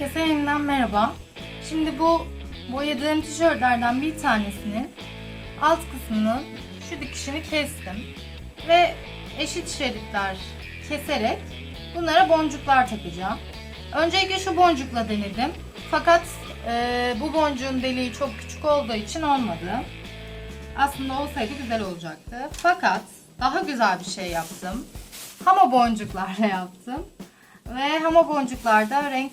Herkese yeniden merhaba. Şimdi bu boyadığım tişörtlerden bir tanesinin alt kısmının şu dikişini kestim. Ve eşit şeritler keserek bunlara boncuklar takacağım. Öncelikle şu boncukla denedim. Fakat e, bu boncuğun deliği çok küçük olduğu için olmadı. Aslında olsaydı güzel olacaktı. Fakat daha güzel bir şey yaptım. Hama boncuklarla yaptım. Ve hama boncuklarda renk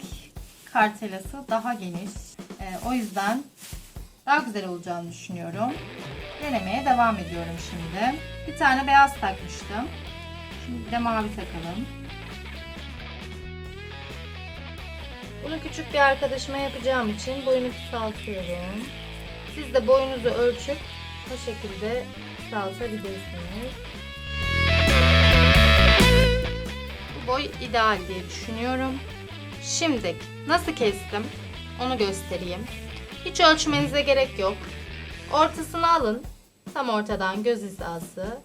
kartelası daha geniş. Ee, o yüzden daha güzel olacağını düşünüyorum. Denemeye devam ediyorum şimdi. Bir tane beyaz takmıştım. Şimdi bir de mavi takalım. Bunu küçük bir arkadaşıma yapacağım için boyunu kısaltıyorum. Siz de boyunuzu ölçüp bu şekilde kısaltabilirsiniz. Bu boy ideal diye düşünüyorum. Şimdi nasıl kestim onu göstereyim. Hiç ölçmenize gerek yok. Ortasını alın. Tam ortadan göz hizası.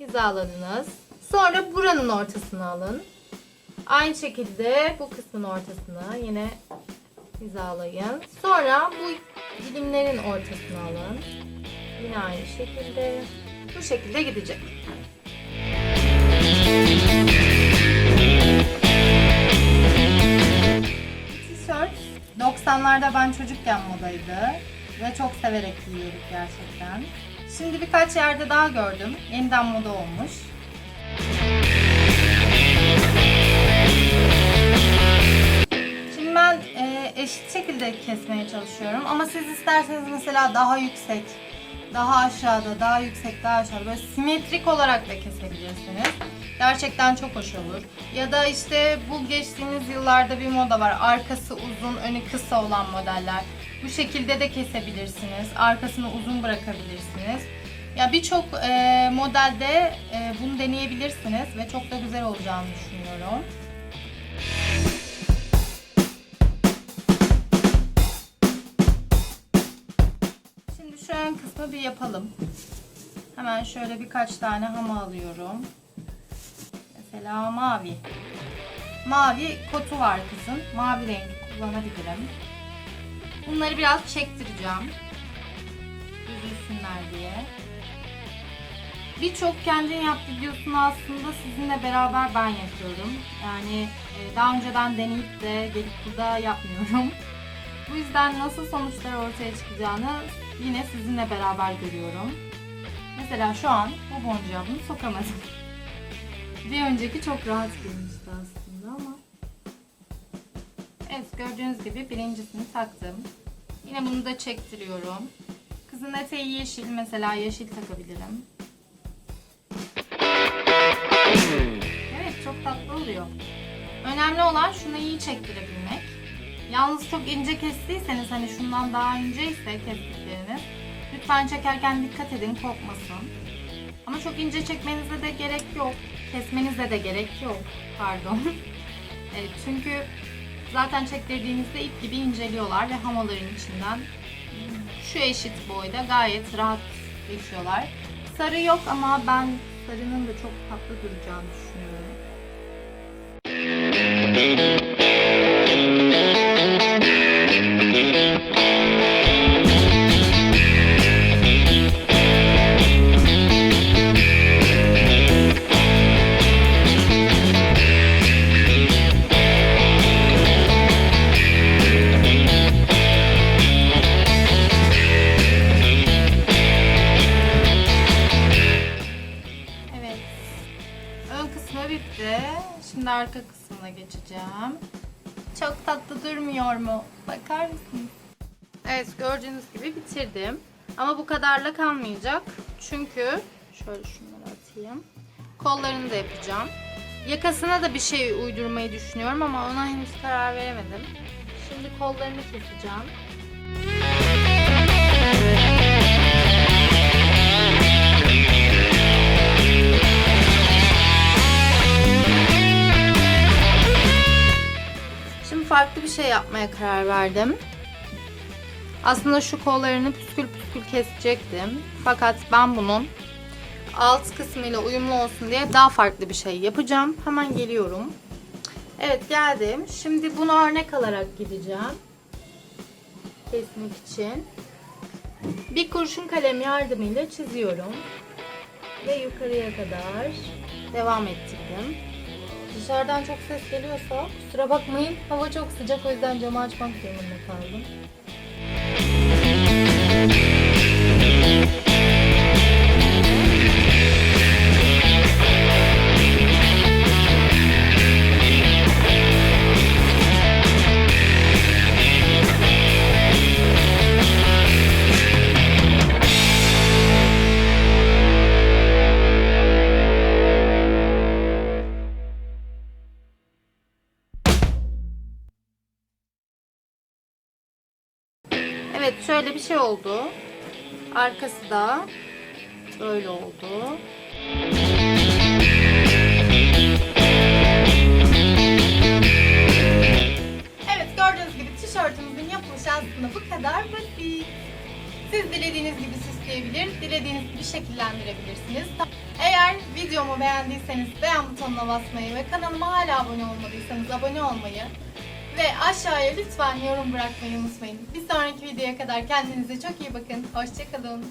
Hizaladınız. Sonra buranın ortasını alın. Aynı şekilde bu kısmın ortasını yine hizalayın. Sonra bu dilimlerin ortasını alın. Yine aynı şekilde. Bu şekilde gidecek. 90'larda ben çocukken modaydı ve çok severek giyiyorduk gerçekten. Şimdi birkaç yerde daha gördüm. Yeniden moda olmuş. Şimdi ben e, eşit şekilde kesmeye çalışıyorum ama siz isterseniz mesela daha yüksek, daha aşağıda, daha yüksek, daha aşağıda böyle simetrik olarak da kesebilirsiniz. Gerçekten çok hoş olur. Ya da işte bu geçtiğimiz yıllarda bir moda var. Arkası uzun, önü kısa olan modeller. Bu şekilde de kesebilirsiniz. Arkasını uzun bırakabilirsiniz. Ya birçok e, modelde e, bunu deneyebilirsiniz ve çok da güzel olacağını düşünüyorum. Şimdi şu ön kısmı bir yapalım. Hemen şöyle birkaç tane hama alıyorum. Mesela mavi. Mavi kotu var kızın. Mavi rengi kullanabilirim. Bunları biraz çektireceğim. Üzülsünler diye. Birçok kendin yap videosunu aslında sizinle beraber ben yapıyorum. Yani e, daha önceden deneyip de gelip burada yapmıyorum. Bu yüzden nasıl sonuçlar ortaya çıkacağını yine sizinle beraber görüyorum. Mesela şu an bu boncuğa bunu sokamadım. Bir önceki çok rahat girmişti aslında ama. Evet gördüğünüz gibi birincisini taktım. Yine bunu da çektiriyorum. Kızın eteği yeşil mesela yeşil takabilirim. Evet çok tatlı oluyor. Önemli olan şunu iyi çektirebilmek. Yalnız çok ince kestiyseniz hani şundan daha ince ise kestikleriniz lütfen çekerken dikkat edin kopmasın. Ama çok ince çekmenize de gerek yok. Kesmenize de gerek yok. Pardon. evet, çünkü zaten çektirdiğinizde ip gibi inceliyorlar ve hamaların içinden şu eşit boyda gayet rahat geçiyorlar. Sarı yok ama ben sarının da çok tatlı duracağını düşünüyorum. Şimdi arka kısmına geçeceğim. Çok tatlı durmuyor mu? Bakar mısınız? Evet gördüğünüz gibi bitirdim. Ama bu kadarla kalmayacak. Çünkü şöyle şunları atayım. Kollarını da yapacağım. Yakasına da bir şey uydurmayı düşünüyorum ama ona henüz karar veremedim. Şimdi kollarını keseceğim. Bir şey yapmaya karar verdim. Aslında şu kollarını püskül püskül kesecektim. Fakat ben bunun alt kısmıyla uyumlu olsun diye daha farklı bir şey yapacağım. Hemen geliyorum. Evet geldim. Şimdi bunu örnek alarak gideceğim. Kesmek için. Bir kurşun kalem yardımıyla çiziyorum. Ve yukarıya kadar devam ettirdim. Dışarıdan çok ses geliyorsa kusura bakmayın. Hava çok sıcak o yüzden camı açmak durumunda kaldım. Evet şöyle bir şey oldu. Arkası da böyle oldu. Evet gördüğünüz gibi tişörtümüzün yapılışı aslında bu kadar basit. Siz dilediğiniz gibi süsleyebilir, dilediğiniz gibi şekillendirebilirsiniz. Eğer videomu beğendiyseniz beğen butonuna basmayı ve kanalıma hala abone olmadıysanız abone olmayı ve aşağıya lütfen yorum bırakmayı unutmayın. Bir sonraki videoya kadar kendinize çok iyi bakın. Hoşçakalın.